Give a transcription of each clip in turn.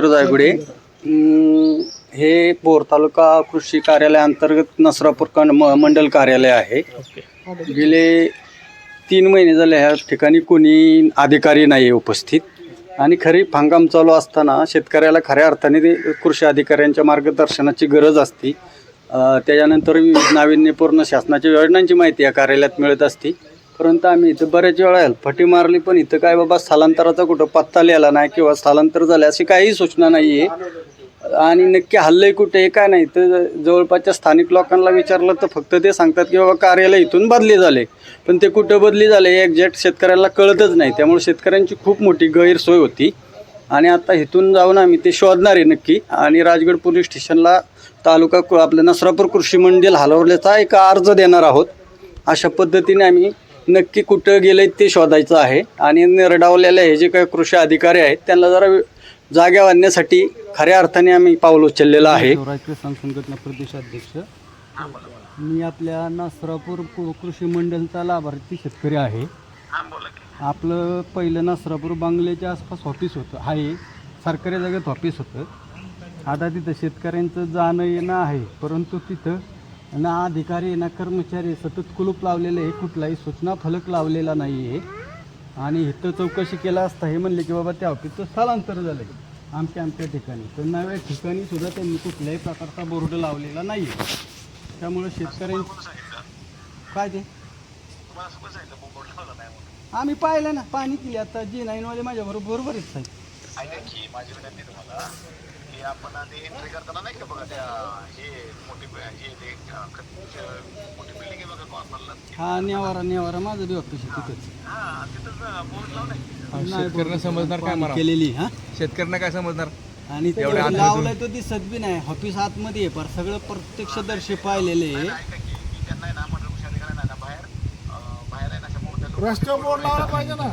रामचंद्र जायगुडे. हे बोर तालुका कृषी कार्यालय अंतर्गत नसरापूर कं- मंडल कार्यालय आहे. गेले तीन महिने झाले ह्या ठिकाणी कोणी अधिकारी नाही उपस्थित. आणि खरीप हंगाम चालू असताना शेतकऱ्याला खऱ्या अर्थाने ते कृषी अधिकाऱ्यांच्या मार्गदर्शनाची गरज असते. त्याच्यानंतर नाविन्यपूर्ण शासनाच्या योजनांची माहिती या कार्यालयात मिळत असते. परंतु आम्ही इथं बऱ्याच वेळा फटी मारली पण इथं काय बाबा स्थलांतराचा कुठं पत्ता लिहिला नाही किंवा स्थलांतर झालं अशी काही सूचना नाही आहे आणि नक्की हल्लंय कुठे आहे काय नाही. तर जवळपासच्या स्थानिक लोकांना विचारलं तर फक्त ते सांगतात की बाबा कार्यालय इथून बदली झाले. पण ते कुठं बदली झाले एक्झॅक्ट शेतकऱ्याला कळतच नाही. त्यामुळे शेतकऱ्यांची खूप मोठी गैरसोय होती. आणि आता इथून जाऊन आम्ही ते शोधणार आहे नक्की. आणि राजगड पोलीस स्टेशनला तालुका आपलं नसरापूर कृषी मंडल हलवल्याचा एक अर्ज देणार आहोत. अशा पद्धतीने आम्ही नक्की कुठं गेले ते शोधायचं आहे. आणि निरडावलेले हे जे काही कृषी अधिकारी आहेत त्यांना जरा जाग्या आणण्यासाठी खऱ्या अर्थाने आम्ही पाऊल उचललेलं आहे. शिवराज संघटना प्रदेशाध्यक्ष. मी आपल्या नासरापूर कृषी मंडलचा लाभार्थी शेतकरी आहे. आपलं पहिलं नासरापूर बांगल्याच्या आसपास ऑफिस होतं. आहे. सरकारी जागेत ऑफिस होतं. आता तिथं शेतकऱ्यांचं जाणं येणं आहे. परंतु तिथं ना अधिकारी ना कर्मचारी सतत कुलूप लावलेलं आहे. कुठलाही सूचना फलक लावलेला नाही आहे. आणि इथं चौकशी केला असता हे म्हणले की बाबा त्या ऑफिसचं स्थलांतर झालं आहे आमच्या आमच्या ठिकाणी. तर नव्या ठिकाणी सुद्धा त्यांनी कुठल्याही प्रकारचा बोर्ड लावलेला नाही आहे. त्यामुळे शेतकऱ्यां काय ते? आम्ही पाहिलं ना. पाणी केली आता जी नाईनवाले माझ्या बरोबर बरोबर आहेत साहेब. की आपण आधी एंट्री करताना नाही का बघा त्या हे मोठी हे ते बिल्डिंग आहे बघा कॉर्नरला. हा नेवारा नेवारा माझं बी ऑफिस आहे तिथंच. हा तिथंच बोर्ड शेतकऱ्यांना समजणार काय पाणी मला? केलेली हा? शेतकऱ्यांना काय समजणार? आणि ते लावलाय तो दिसत बी नाही. ऑफिस आतमध्ये आहे पर सगळं प्रत्यक्षदर्शी पाहिलेले आहे. ऐका की मी त्यांना आहे ना बाहेर अं, बाहेर आहे ना अशा मोठ्या रस्त्यावर बोर्ड लावला पाहिजे ना.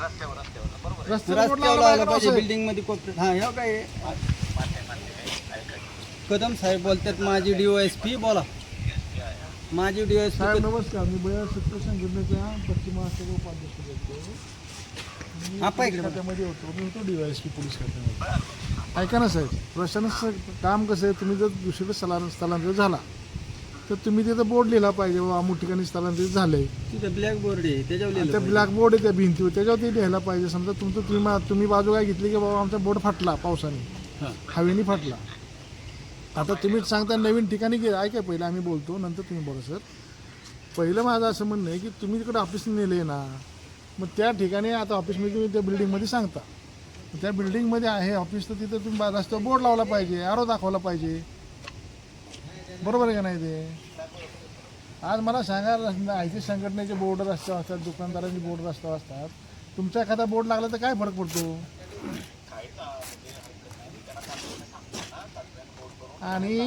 रस्त्यावर रस्त्यावर बरोबर रस्त्यावर बोर्ड रस्त्यावर लावला लावला पाहिजे बिल्डिंगमध्ये हा ह्या काय आहे? कदम साहेब बोलतात माझी डीओएसपी बोला. माझी साहेब डीओएसपी नमस्कार. मी बया सत्य संघटनेचा पश्चिम महाराष्ट्र उपाध्यक्ष बोलतो. इकडे. खात्यामध्ये होतो. मी होतो डीवायएसपी पोलीस खात्यामध्ये. ऐका ना साहेब प्रशासनाचं काम कसं आहे? तुम्ही जर दुसरीकडे स्थलांतर स्थलांतरित झाला तर तुम्ही तिथं बोर्ड लिहिला पाहिजे बाबा अमुक ठिकाणी स्थलांतरित झालंय. तिथं ब्लॅक बोर्ड आहे त्याच्यावर त्या. ब्लॅक बोर्ड आहे त्या भिंतीवर त्याच्यावर ते लिहायला पाहिजे. समजा तुमचं तुम्ही तुम्ही बाजू काय घेतली की बाबा आमचा बोर्ड फाटला पावसाने. हवेनी फाटला. आता तुम्ही सांगता नवीन ठिकाणी गे ऐका पहिलं आम्ही बोलतो नंतर तुम्ही बोला सर. पहिलं माझं असं म्हणणं आहे की तुम्ही तिकडे ऑफिस नेले ना मग त्या ठिकाणी आता ऑफिसमध्ये तुम्ही त्या बिल्डिंगमध्ये सांगता. त्या बिल्डिंगमध्ये आहे ऑफिस तर तिथं तुम्ही रस्त्यावर बोर्ड लावला पाहिजे आरो दाखवला पाहिजे. बरोबर आहे का नाही ते? आज मला सांगा आय टी संघटनेचे बोर्ड रस्त्यावर असतात दुकानदारांचे बोर्ड रस्त्यावर असतात. तुमचा एखादा बोर्ड लागला तर काय फरक पडतो? आणि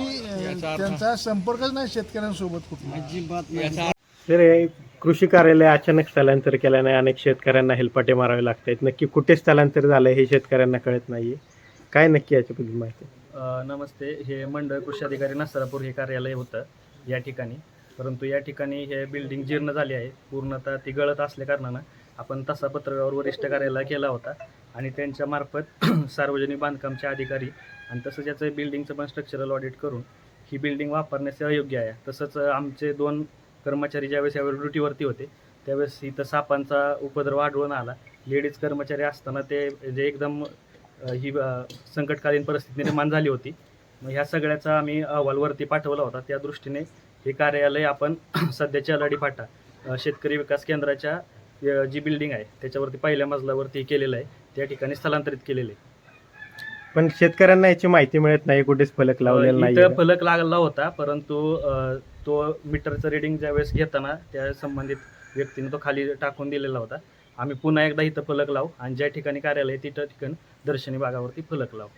त्यांचा संपर्कच नाही शेतकऱ्यांसोबत कुठला. हे कृषी कार्यालय अचानक स्थलांतर केल्याने अनेक शेतकऱ्यांना हेलपाटे मारावे लागत आहेत नक्की कुठे स्थलांतर झालं हे शेतकऱ्यांना कळत नाहीये. काय नक्की याच्याबद्दल माहिती? नमस्ते. हे मंडळ कृषी अधिकारी नसरापूर हे कार्यालय होतं या ठिकाणी. परंतु या ठिकाणी हे बिल्डिंग जीर्ण झाली आहे. पूर्णतः ती गळत असल्या कारणानं आपण तसा पत्रव्यवहार वरिष्ठ कार्यालयाला केला होता आणि त्यांच्या मार्फत सार्वजनिक बांधकामचे अधिकारी आणि तसंच याचं बिल्डिंगचं पण स्ट्रक्चरल ऑडिट करून ही बिल्डिंग वापरण्यास अयोग्य आहे. तसंच आमचे दोन कर्मचारी ज्यावेळेस यावेळी ड्युटीवरती होते त्यावेळेस इथं सापांचा उपद्रव आढळून आला. लेडीज कर्मचारी असताना ते जे एकदम ही संकटकालीन परिस्थिती निर्माण झाली होती. मग ह्या सगळ्याचा आम्ही अहवालवरती पाठवला होता. त्या दृष्टीने हे कार्यालय आपण सध्याच्या लढीफाटा शेतकरी विकास केंद्राच्या जी बिल्डिंग आहे त्याच्यावरती पहिल्या मजल्यावरती केलेलं आहे त्या ठिकाणी स्थलांतरित केलेलं आहे. पण शेतकऱ्यांना याची माहिती मिळत नाही कुठेच फलक लावलेला नाही इथं फलक लागला होता परंतु अ, तो मीटरचं रिडिंग ज्यावेळेस घेताना त्या संबंधित व्यक्तीने तो खाली टाकून दिलेला होता. आम्ही पुन्हा एकदा इथं फलक लावू आणि ज्या ठिकाणी कार्यालय आहे तिथं ठिकाणी दर्शनी भागावरती फलक लावू.